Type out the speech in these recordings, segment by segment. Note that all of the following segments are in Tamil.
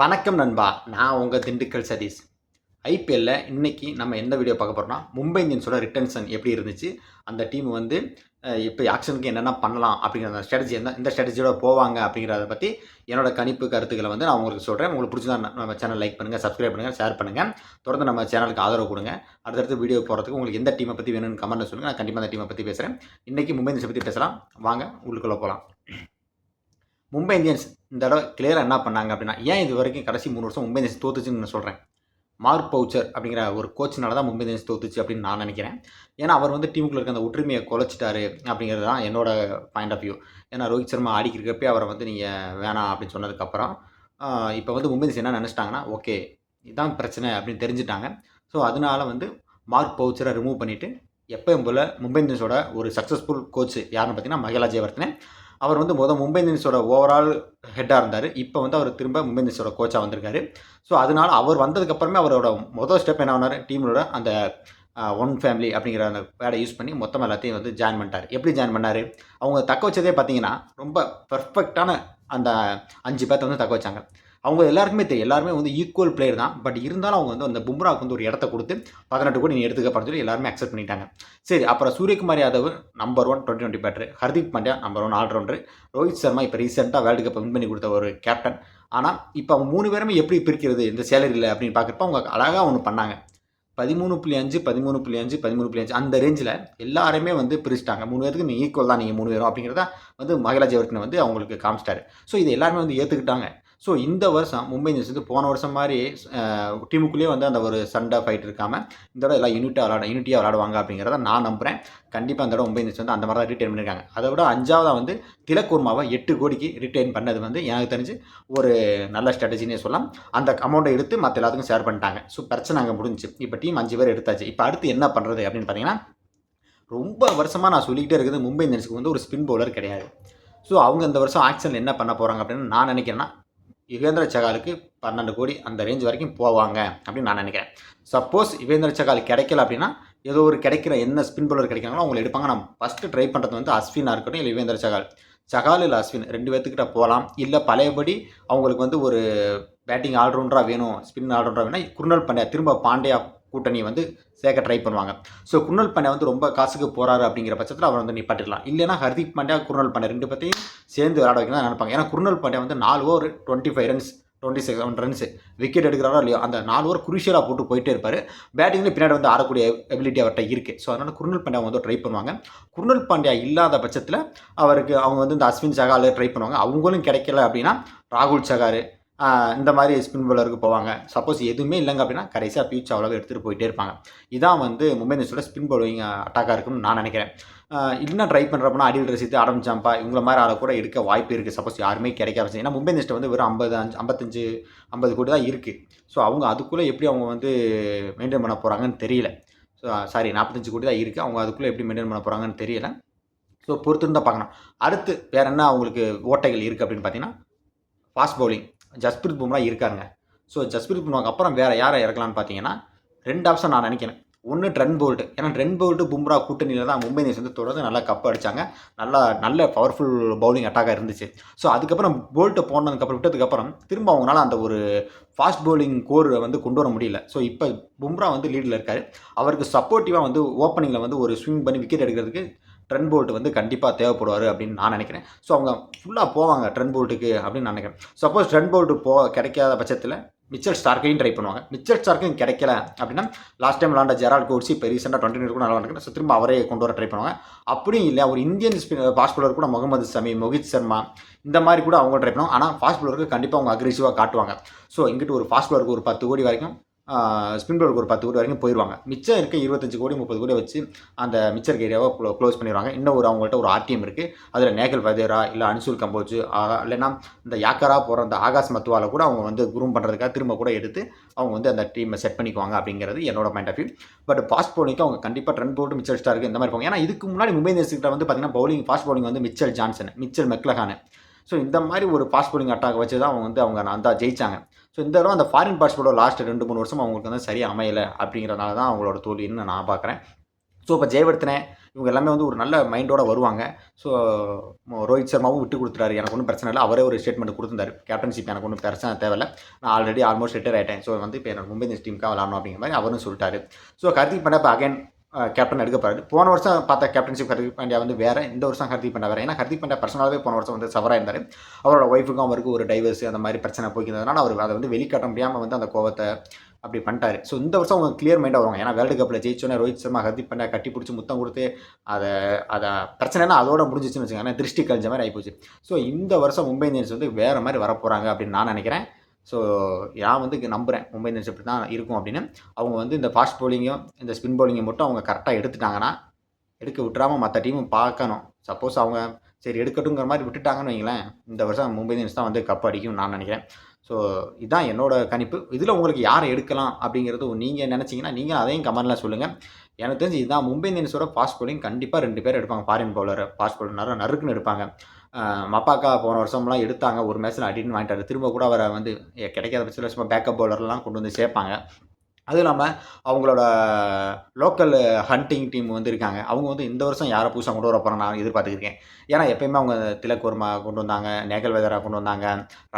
வணக்கம் நண்பா. நான் உங்கள் திண்டுக்கல் சதீஷ். ஐபிஎல்ல இன்றைக்கி நம்ம எந்த வீடியோ பார்க்க போகிறோம்னா மும்பை இந்தியன்ஸோட ரிட்டர்ன்ஸன் எப்படி இருந்துச்சு? அந்த டீம் வந்து இப்போ ஆக்ஷனுக்கு என்னென்ன பண்ணலாம் அப்படிங்கிற அந்த ஸ்ட்ராட்டஜி எந்த இந்த ஸ்ட்ராட்டஜியோட போவாங்க அப்படிங்கிறத பற்றி என்னோட கணிப்பு கருத்துக்களை வந்து நான் உங்களுக்கு சொல்கிறேன் உங்களுக்கு பிடிச்சதா நம்ம சேனல் லைக் பண்ணுங்கள் சப்ஸ்கிரைப் பண்ணுங்கள் ஷேர் பண்ணுங்கள் தொடர்ந்து நம்ம சேனலுக்கு ஆதரவு கொடுங்க. அடுத்தடுத்து வீடியோ போகிறதுக்கு உங்களுக்கு எந்த டீமை பற்றி வேணும்னு கமெண்ட்டில் சொல்லுங்கள் நான் கண்டிப்பாக அந்த டீமை பற்றி பேசுகிறேன் இன்றைக்கி மும்பை இந்தியன்ஸை பற்றி பேசலாம். வாங்க உள்ளுக்குள்ளே போகலாம் மும்பை இந்தியன்ஸ் இந்த தடவை கிளியராக என்ன பண்ணாங்க அப்படின்னா ஏன் இது வரைக்கும் கடைசி மூணு வருஷம் மும்பை இந்தியன்ஸ் தோத்துச்சுன்னு நான் சொல்கிறேன் மார்க் பவுச்சர் அப்படிங்கிற ஒரு கோச்சினால தான் மும்பை இந்தியன்ஸ் தோத்துச்சு அப்படின்னு நான் நினைக்கிறேன். ஏன்னா அவர் வந்து டீமுக்குள்ள இருக்க அந்த ஒற்றுமையை குலைச்சிட்டாரு அப்படிங்கிறது தான் என்னோட பாயிண்ட் ஆஃப் வியூ ஏன்னா ரோஹித் சர்மா ஆடிக்கிறப்பே அவரை வந்து நீங்கள் வேணாம் அப்படின்னு சொன்னதுக்கப்புறம் இப்போ வந்து மும்பை இந்தியன்ஸ் என்ன நினச்சிட்டாங்கன்னா ஓகே இதுதான் பிரச்சனை அப்படின்னு தெரிஞ்சுட்டாங்க. ஸோ அதனால வந்து மார்க் பவுச்சரை ரிமூவ் பண்ணிவிட்டு எப்பயும் போல் மும்பை இந்தியன்ஸோட ஒரு சக்ஸஸ்ஃபுல் கோச் யாருன்னு பார்த்தீங்கன்னா மகிழா ஜெயவர்த்தனை அவர் வந்து முதல் மும்பை இந்தியன்ஸோட ஓவரால் ஹெட்டாக இருந்தார். இப்போ வந்து அவர் திரும்ப மும்பை இந்தியன்ஸோட கோச்சாக வந்திருக்காரு. ஸோ அதனால் அவர் வந்ததுக்கப்புறமே அவரோட முதல் ஸ்டெப் என்ன ஆனார்? டீமோட அந்த ஒன் ஃபேமிலி அப்படிங்கிற அந்த வேடை யூஸ் பண்ணி மொத்தமாக எல்லாத்தையும் வந்து ஜாயின் பண்ணிட்டார். எப்படி ஜாயின் பண்ணார்? அவங்க தக்க வச்சதே பார்த்தீங்கன்னா ரொம்ப பர்ஃபெக்டான அந்த அஞ்சு பேர்த்த வந்து தக்க வச்சாங்க. அவங்க எல்லாருக்குமே தெரியும். எல்லாருமே வந்து ஈக்குவல் பிளேயர் தான். பட் இருந்தாலும் அவங்க வந்து அந்த பும்ராவுக்கு வந்து ஒரு இடத்த கொடுத்து பதினெட்டு கோடி நீ எடுத்துக்கப்படுன்னு சொல்லி எல்லாருமே அக்செப்ட் பண்ணிட்டாங்க. சரி அப்புறம் Suryakumar Yadav number one twenty twenty batter Hardik Pandya number one all rounder Rohit Sharma இப்போ ரீசெண்டாக வேர்ல்டு கப் வின் பண்ணி கொடுத்த ஒரு கேப்டன் ஆனால் இப்போ அவங்க மூணு பேருமே எப்படி பிரிக்கிறது இந்த சேலரியில் அப்படின்னு பார்க்குறப்ப அவங்க அழகாக ஒன்று பண்ணாங்க. பதிமூணு புள்ளி அஞ்சு பதிமூணு புள்ளி அஞ்சு பதிமூணு புள்ளி அஞ்சு அந்த ரேஞ்சில் எல்லாருமே வந்து பிரிச்சிட்டாங்க. மூணு பேருக்கு நீங்கள் ஈக்குவல் தான் நீங்கள் மூணு பேரும் அப்படிங்கிறத வந்து மகிழா ஜெயவர்த்தனை வந்து அவங்களுக்கு காமிச்சிட்டாரு. ஸோ இது எல்லாருமே வந்து ஏற்றுக்கிட்டாங்க ஸோ இந்த வருஷம் மும்பை இந்தியன்ஸ் வந்து போன வருஷம் மாதிரி டீமுக்குள்ளேயே வந்து அந்த ஒரு சண்டை ஃபைட் இருக்காமல் இந்த தடவை எல்லாம் யூனிட்டாக விளாட யூனிட்டியாக விளாடுவாங்க அப்படிங்கிறத நான் நம்புகிறேன் கண்டிப்பாக அந்த தடவை மும்பை இந்தியன்ஸ் வந்து அந்த மாதிரி தான் ரிட்டைன் பண்ணியிருக்காங்க அதை விட அஞ்சாவதாக வந்து திலக்கூர்மாவை எட்டு கோடிக்கு ரிட்டைன் பண்ணது வந்து எனக்கு தெரிஞ்சு ஒரு நல்ல ஸ்ட்ராட்டஜினே சொல்லலாம். அந்த அமௌண்ட்டை எடுத்து மற்ற எல்லாத்துக்கும் ஷேர் பண்ணிட்டாங்க. ஸோ பிரச்சனை அங்கே முடிஞ்சு இப்போ டீம் அஞ்சு பேர் எடுத்தாச்சு. இப்போ அடுத்து என்ன பண்ணுறது அப்படின்னு பார்த்தீங்கன்னா ரொம்ப வருஷமாக நான் சொல்லிக்கிட்டே இருக்குது மும்பை இந்தியன்ஸுக்கு வந்து ஒரு ஸ்பின் பவுலர் கிடையாது. ஸோ அவங்க இந்த வருஷம் ஆக்ஷனில் என்ன பண்ண போகிறாங்க அப்படின்னு நான் நினைக்கிறேன்னா யுகேந்திர சகாலுக்கு பன்னெண்டு கோடி அந்த ரேஞ்ச் வரைக்கும் போவாங்க அப்படின்னு நான் நினைக்கிறேன். சப்போஸ் யுகேந்திர சகால் கிடைக்கல அப்படின்னா ஏதோ ஒரு கிடைக்கிற என்ன ஸ்பின் பவுலர் கிடைக்கிறாங்களோ அவங்களை எடுப்பாங்க. நான் ஃபஸ்ட்டு ட்ரை பண்ணுறது வந்து அஸ்வினாக இருக்கட்டும் இல்லை யுகேந்திர சகால். சகால் இல்லை அஸ்வின் ரெண்டு பேர்த்துக்கிட்ட போகலாம் இல்லை பழையபடி அவங்களுக்கு வந்து ஒரு பேட்டிங் ஆல்ரவுண்டராக வேணும் ஸ்பின் ஆல்ரவுண்டராக வேணும் குருணல் பாண்டியா திரும்ப பாண்டியா கூட்டணி வந்து சேர்க்க ட்ரை பண்ணுவாங்க. ஸோ குருணல் பாண்டியா வந்து ரொம்ப காசுக்கு போகிறாரு அப்படிங்கிற பட்சத்தில் அவர் வந்து நிப்பாட்டிடலாம். இல்லைனா ஹர்திக் பாண்டியா குருணல் பாண்டியா ரெண்டு பற்றியும் சேர்ந்து விளையாட வைக்கணும் நினைப்பாங்க. ஏன்னா குருணல் பாண்டியா வந்து நாலு over twenty five runs twenty seven runs wicket எடுக்கிறாரோ இல்லையோ அந்த நாலு ஓவர் குருஷியலாக போட்டு போயிட்டே இருப்பார். பேட்டிங்லேயும் பின்னாடி வந்து ஆடக்கூடிய எபிலிட்டி அவர்கிட்ட இருக்குது ஸோ அதனால் குருணல் பாண்டியா வந்து ட்ரை பண்ணுவாங்க. குருணல் பாண்டியா இல்லாத பட்சத்தில் அவருக்கு அவங்க வந்து இந்த அஸ்வின் சகால் ட்ரை பண்ணுவாங்க. அவங்களும் கிடைக்கல அப்படின்னா ராகுல் சகாரு இந்த மாதிரி ஸ்பின் பவுலருக்கு போவாங்க. சப்போஸ் எதுவுமே இல்லைங்க அப்படின்னா கடைசியாக பியூச் அவ்வளோ எடுத்துகிட்டு போயிட்டே இருப்பாங்க. இதான் வந்து மும்பை இந்தியன்ஸோட ஸ்பின் பவுலிங் அட்டாக்காக இருக்குன்னு நான் நினைக்கிறேன். இன்னும் ட்ரை பண்ணுறப்பனா அடில் ரசித்து ஆடம் ஜாம்பா இவங்கள மாதிரி ஆளை கூட எடுக்க வாய்ப்பு இருக்குது சப்போஸ் யாருமே கிடைக்காம ஏன்னா மும்பை இந்தியன்ஸ்ட்டு வந்து வெறும் ஐம்பது அஞ்சு ஐம்பத்தஞ்சு ஐம்பது கோடி தான் இருக்குது ஸோ அவங்க அதுக்குள்ளே எப்படி அவங்க வந்து மெயின்டைன் பண்ண போகிறாங்கன்னு தெரியல. ஸோ சாரி நாற்பத்தஞ்சு கோடி தான் இருக்குது அவங்க அதுக்குள்ளே எப்படி மெயின்டைன் பண்ண போகிறாங்கன்னு தெரியல. ஸோ பொறுத்து தான் பார்க்கணும் அடுத்து வேறு என்ன அவங்களுக்கு ஓட்டைகள் இருக்குது அப்படின்னு பார்த்தீங்கன்னா ஃபாஸ்ட் பவுலிங் ஜஸ்பிரித் பும்ரா இருக்காருங்க. ஸோ ஜஸ்பிரித் பும்ராக்கு அப்புறம் வேறு யாரை இறக்கலாம்னு பார்த்தீங்கன்னா ரெண்டு ஆப்ஷன் நான் நினைக்கிறேன். ஒன்று ட்ரென் போல்ட் ஏன்னா ட்ரென் போல்ட்டு பும்ரா கூட்டணியில் தான் மும்பை இந்தியன்ஸ் வந்து தொடர்ந்து நல்லா கப் அடித்தாங்க நல்லா நல்ல பவர்ஃபுல் பவுலிங் அட்டாக்காக இருந்துச்சு. ஸோ அதுக்கப்புறம் போல்ட்டு போனதுக்கப்புறம் விட்டதுக்கப்புறம் திரும்ப அவங்களால அந்த ஒரு ஃபாஸ்ட் பவுலிங் கோர் வந்து கொண்டு வர முடியல. ஸோ இப்போ பும்ரா வந்து லீடில் இருக்கார். அவருக்கு சப்போர்ட்டிவாக வந்து ஓப்பனிங்கில் வந்து ஒரு ஸ்விங் பண்ணி விக்கெட் எடுக்கிறதுக்கு ட்ரென் போல்ட் வந்து கண்டிப்பாக தேவைப்படுவார் அப்படின்னு நான் நினைக்கிறேன். ஸோ அவங்க ஃபுல்லாக போவாங்க ட்ரென் போல்ட்டுக்கு அப்படின்னு நான் நினைக்கிறேன். சப்போஸ் ட்ரென் போல்ட்டு போ கிடைக்காத பட்சத்தில் மிச்சல் ஸ்டார்க்கையும் ட்ரை பண்ணுவாங்க. மிச்சல் ஸ்டார்க்கையும் கிடைக்கல அப்படின்னா லாஸ்ட் டைம் விளாண்ட ஜெரால் கோட்ஸி இப்போ ரீசெண்டாக டுவெண்ட்டி கூட நல்லா நடக்குது ஸோ திரும்ப அவரே கொண்டு வர ட்ரை பண்ணுவாங்க. அப்படியும் இல்லை ஒரு இந்தியன் ஸ்பின் ஃபாஸ்ட் பவுலர் கூட முகமது சமி மொஹித் சர்மா இந்த மாதிரி கூட அவங்க ட்ரை பண்ணுவாங்க. ஆனால் ஃபாஸ்ட் பவுலருக்கு கண்டிப்பாக அவங்க அக்ரெசிவாக காட்டுவாங்க. ஸோ இங்கிட்டு ஒரு ஃபாஸ்ட் பவுலருக்கு ஒரு பத்து கோடி வரைக்கும் ஸ்பின் பவுலருக்கு ஒரு பத்து கோடி வரைக்கும் போயிடுவாங்க மிச்சம் இருக்க இருபத்தஞ்சு கோடி முப்பது கோடி வச்சு அந்த மிச்சர் ஏரியாவை க்ளோஸ் பண்ணிடுவாங்க இன்னும் ஒரு அவங்கள்ட்ட ஒரு ஆர்டிஎம் இருக்குது அதில் நேகல் வதேரா இல்லை அனுசூல் கம்போஜ் இல்லைன்னா இந்த யாக்கரா போகிற அந்த ஆகாஷ் மத்துவால கூட அவங்க வந்து குரூம் பண்ணுறதுக்காக திரும்ப கூட எடுத்து அவங்க வந்து அந்த டீமை செட் பண்ணிக்குவாங்க அப்படிங்கிறது என்னோட mind of view but fast பவுலிங்க்கு அவங்க கண்டிப்பாக ரன் போட்டு மிச்சல் ஸ்டாருக்கு இந்த மாதிரி போவாங்க. ஏன்னா இதுக்கு முன்னாடி மும்பை இந்தியன்ஸ் வந்து பார்த்தீங்கன்னா பவுலிங் ஃபாஸ்ட் பவுலிங் வந்து Mitchell Johnson Mitchell McClenaghan. So இந்த மாதிரி ஒரு ஃபாஸ்ட் பவுலிங் அட்டாக் வச்சு தான் அவங்க வந்து அவங்க நான் தான் ஜெயிச்சாங்க. ஸோ இந்த தடவை அந்த ஃபாரின் பாஸ்போர்ட்டோட லாஸ்ட் ரெண்டு மூணு வருஷம் அவங்களுக்கு வந்து சரியாக அமையலை அப்படிங்கிறனால தான் அவங்களோட தோல்வின்னு நான் பார்க்குறேன். ஸோ இப்போ ஜெயவர்த்தனை இவங்க எல்லாமே வந்து ஒரு நல்ல மைண்டோட வருவாங்க. ஸோ ரோஹித் சர்மாவும் விட்டு கொடுத்துறாரு எனக்கு ஒன்றும் பிரச்சனை இல்லை. அவரே ஒரு ஸ்டேட்மெண்ட் கொடுத்துருந்தாரு. கேப்டன்ஷிப் எனக்கு ஒன்றும் பிரச்சனை தேவையில்ல. நான் ஆல்ரெடி ஆல்மோஸ்ட் ரிட்டையர் ஆகிட்டேன் ஸோ வந்து இப்போ எனக்கு மும்பை இந்தியன்ஸ் டீமுக்காக விளாடணும் அப்படிங்கிற மாதிரி அவரும் சொல்லிட்டாரு. ஸோ ஹர்திக் பண்ண இப்போ அகைன் கேப்டன் எடுக்க போன வருஷம் பார்த்த கேப்டன்ஷிப் ஹர்திக் பாண்டியா வந்து வேறு இந்த வருஷம் ஹர்திக் பாண்டியா வேறு. ஏன்னா ஹர்திக் பாண்டியா பர்சனலாகவே போன வருஷம் வந்து சவராக இருந்தார். அவரோட ஒய்ஃபுக்கும் அவருக்கு ஒரு டைவர்ஸ் அந்த மாதிரி பிரச்சனை போய்க்கிறதுனால அவர் அதை வந்து வெளிக்காட்ட முடியாமல் வந்து அந்த கோவத்தை அப்படி பண்ணிட்டாரு. ஸோ இந்த வருஷம் அவங்க கிளியர் மைண்டாக வருவாங்க. ஏன்னா வேர்ல்டு கப்பில் ஜெயிச்சோன்னே ரோஹித் சர்மா ஹர்திக் பாண்டியா கட்டி பிடிச்சி முத்தம் கொடுத்து அதை அதை பிரச்சனைனா அதோட முடிஞ்சிச்சுன்னு வச்சுக்கோங்க திருஷ்டி கழிஞ்ச மாதிரி ஆகிப்போச்சு ஸோ இந்த வருஷம் மும்பை இந்தியன்ஸ் வந்து வேறு மாதிரி வரப்போகிறாங்க அப்படின்னு நான் நினைக்கிறேன். ஸோ நான் வந்து நம்புகிறேன் மும்பை இந்தியன்ஸ் இப்படி தான் இருக்கும் அப்படின்னு. அவங்க வந்து இந்த ஃபாஸ்ட் பவுலிங்கும் இந்த ஸ்பின் பவுலிங்கும் மட்டும் அவங்க கரெக்டாக எடுத்துட்டாங்கன்னா எடுக்க விட்டுறாமல் மற்ற டீமும் பார்க்கணும். சப்போஸ் அவங்க சரி எடுக்கட்டுங்கிற மாதிரி விட்டுட்டாங்கன்னு வைங்களேன் இந்த வருஷம் மும்பை இந்தியன்ஸ் தான் வந்து கப் அடிக்கும் நான் நினைக்கிறேன். ஸோ இதுதான் என்னோட கணிப்பு. இதில் உங்களுக்கு யாரை எடுக்கலாம் அப்படிங்கிறது நீங்கள் நினச்சிங்கன்னா நீங்கள் அதையும் கமெண்டில் சொல்லுங்கள் எனக்கு தெரிஞ்சு இதுதான் மும்பை இந்தியன்ஸோட ஃபாஸ்ட் பவுலிங் கண்டிப்பாக ரெண்டு பேர் எடுப்பாங்க. ஃபாரின் பவுலர் ஃபாஸ்ட் பவுலர் நிறைய நறுக்குன்னு எடுப்பாங்க. மப்பாக்கா போன வருஷம்லாம் எடுத்தாங்க. ஒரு மேட்ச்சில் அடின்னு வாங்கிட்டாரு. திரும்ப கூட அவரை வந்து கிடைக்காத பட்சத்தில் சும்மா பேக்கப் பவுலர்லாம் கொண்டு வந்து சேர்ப்பாங்க. அதுவும் இல்லாமல் அவங்களோட லோக்கல் ஹண்டிங் டீம் வந்து இருக்காங்க. அவங்க வந்து இந்த வருஷம் யாரை புதுசாக கொண்டு வர போகிறேன் நான் எதிர்பார்த்துருக்கேன் ஏன்னா எப்பயுமே அவங்க திலக் வர்மா கொண்டு வந்தாங்க நேகல் வெதரா கொண்டு வந்தாங்க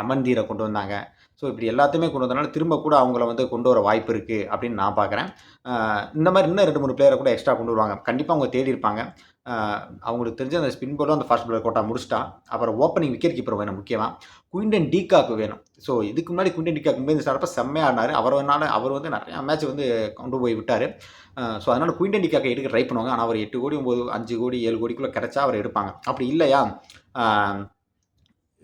ரமன்தீரை கொண்டு வந்தாங்க. ஸோ இப்படி எல்லாத்தையுமே கொண்டு வந்தனால திரும்ப கூட அவங்கள வந்து கொண்டு வர வாய்ப்பு இருக்குது அப்படின்னு நான் பார்க்குறேன். இந்த மாதிரி இன்னும் ரெண்டு மூணு பிளேயரை கூட எக்ஸ்ட்ரா கொண்டு வருவாங்க. கண்டிப்பாக அவங்க தேடி இருப்பாங்க. அவங்களுக்கு தெரிஞ்ச அந்த ஸ்பின் போலும் அந்த ஃபாஸ்ட் பாலர் கோட்டா முடிச்சிட்டா. அப்புறம் ஓப்பனிங் விக்கெட் கீப்பர் வேணும் முக்கியமாக குயின்டன் டீகாக்கு வேணும். ஸோ இதுக்கு முன்னாடி குயின்டன் டீகாக்கு வந்து இந்தியன்ஸ் ஆடுறப்ப செம்மையாக ஆடினார். அவர் வேணால அவர் வந்து நிறையா மேட்ச் வந்து கொண்டு போய் விட்டார். ஸோ அதனால் குயின்டன் டீகாக்கை எடுக்க ட்ரை பண்ணுவாங்க. ஆனால் அவர் எட்டு கோடி ஒம்பது அஞ்சு கோடி ஏழு கோடிக்குள்ளே கிடச்சா அவர் எடுப்பாங்க. அப்படி இல்லையா?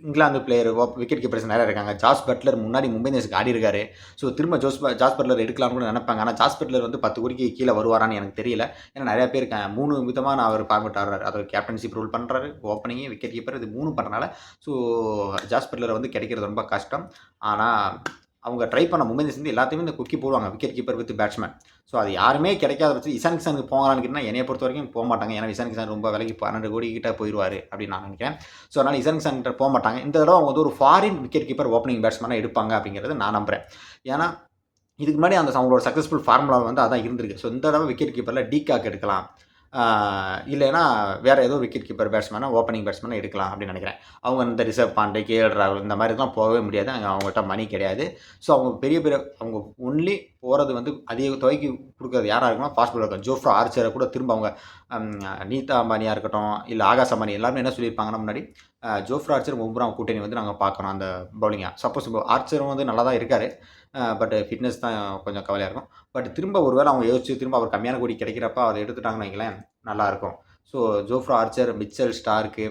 இங்கிலாந்து பிளேயர் விக்கெட் கீப்பர்ஸ் நிறையா இருக்காங்க. ஜாஸ் பட்லர் முன்னாடி மும்பை இந்தியன்ஸ்க்கு ஆடி இருக்காரு. ஸோ திரும்ப ஜோஸ் ஜாஸ் பட்லர் எடுக்கலாம்னு கூட நினைப்பாங்க. ஆனால் ஜாஸ் பட்லர் வந்து பத்து கோடிக்கு கீழே வருவாரான்னு எனக்கு தெரியல. ஏன்னா நிறையா பேர் மூணு விதமாக நான் அவர் ஃபார்மெட் ஆடுறாரு. அதாவது கேப்டன்ஷிப் ரூல் பண்ணுறாரு ஓப்பனிங் விக்கெட் கீப்பர் இது மூணு பண்ணுறனால ஸோ ஜாஸ் பட்லர் வந்து கிடைக்கிறது ரொம்ப கஷ்டம். ஆனால் அவங்க ட்ரை பண்ண மும்பை சேர்ந்து வந்து எல்லாத்தையுமே இந்த குக்கி போடுவாங்க wicket keeper with batsman so அது யாருமே கிடைக்காத பட்சம் இசான் கிசானுக்கு போகலான்னு கேட்டால் என்னைய பொறுத்த வரைக்கும் போக மாட்டாங்க. ஏன்னா இசான் கிசான் ரொம்ப விலைக்கு பன்னெண்டு கோடி கிட்ட போயிடுவார் அப்படின்னு நான் நினைக்கிறேன். ஸோ அதனால் இசான் கிசான் கிட்ட போக மாட்டாங்க. இந்த தடவை அவங்க வந்து ஒரு ஃபாரின் விக்கெட் கீப்பர் ஓப்பனிங் பேட்ஸ்மேனாக எடுப்பாங்க அப்படிங்கிறது நான் நம்புறேன். ஏன்னா இதுக்கு முன்னாடி அந்த அவங்களோட சக்ஸஸ்ஃபுல் ஃபார்முலா வந்து அதான் இருந்திருக்கு. ஸோ இந்த தடவை விக்கெட் கீப்பரில் டீகாக் எடுக்கலாம். இல்லைன்னா வேறு ஏதோ விக்கெட் கீப்பர் பேட்ஸ்மேனாக ஓப்பனிங் பேட்ஸ்மேனாக எடுக்கலாம் அப்படின்னு நினைக்கிறேன். அவங்க இந்த ரிசர்வ் பாண்டே கேஎல் ராகுல் இந்த மாதிரிலாம் போகவே முடியாது. அங்கே அவங்ககிட்ட மணி கிடையாது. ஸோ அவங்க பெரிய பெரிய அவங்க ஒன்லி போகிறது வந்து அதிக துவைக்கு கொடுக்குறது யாராக இருக்குன்னா ஃபாஸ்ட் பாலர் ஜோஃப்ரா ஆர்ச்சரை கூட திரும்ப அவங்க நீதா அம்பானியாக இருக்கட்டும் இல்லை ஆகாஷ் அம்பானி எல்லாருமே என்ன சொல்லியிருப்பாங்கன்னா முன்னாடி ஜோஃப்ரா ஆர்ச்சர் மும்ரா கூட்டணி வந்து நாங்கள் பார்க்கணும் அந்த பவுலிங்காக சப்போஸ் இப்போ ஆர்ச்சரும் வந்து நல்லா தான் இருக்கார் பட் ஃபிட்னஸ் தான் கொஞ்சம் கவலையாக இருக்கும். பட் திரும்ப ஒருவேளை அவங்க யோசிச்சு திரும்ப அவர் கம்மியான கூடி கிடைக்கிறப்ப அதை எடுத்துட்டாங்கன்னு வைங்களேன் நல்லாயிருக்கும். So Jofra Archer Mitchell Starc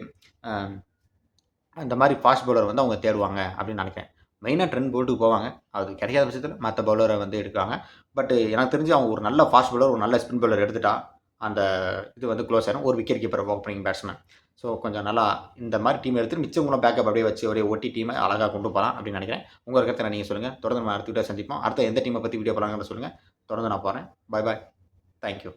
அந்த மாதிரி ஃபாஸ்ட் பவுலர் வந்து அவங்க தேடுவாங்க அப்படின்னு நினைக்கிறேன். மெயினாக ட்ரெண்ட் போல்ட்டுக்கு போவாங்க. அது கிடைக்காத பட்சத்தில் மற்ற பவுலரை வந்து எடுக்கிறாங்க. பட் எனக்கு தெரிஞ்சு அவங்க ஒரு நல்ல ஃபாஸ்ட் பவுலர் ஒரு நல்ல ஸ்பின் பவுலர் எடுத்துட்டா அந்த இது வந்து க்ளோஸ் ஆகிடும் ஒரு wicket keeper opening batsman so கொஞ்சம் நல்லா இந்த மாதிரி டீம் எடுத்து மிச்சவங்களும் பேக்கப் அப்படியே வச்சு அப்படியே ஒட்டி டீமை அழகாக கொண்டு போகலாம் அப்படின்னு நினைக்கிறேன். உங்கள் கருத்தை நீங்கள் சொல்லுங்கள் தொடர்ந்து நம்ம அடுத்த வீடியோ சந்திப்போம். அடுத்த எந்த டீமை பற்றி வீடியோ போகலாங்கிறத சொல்லுங்கள் தொடர்ந்து நான் போகிறேன் பை பாய் தேங்க்யூ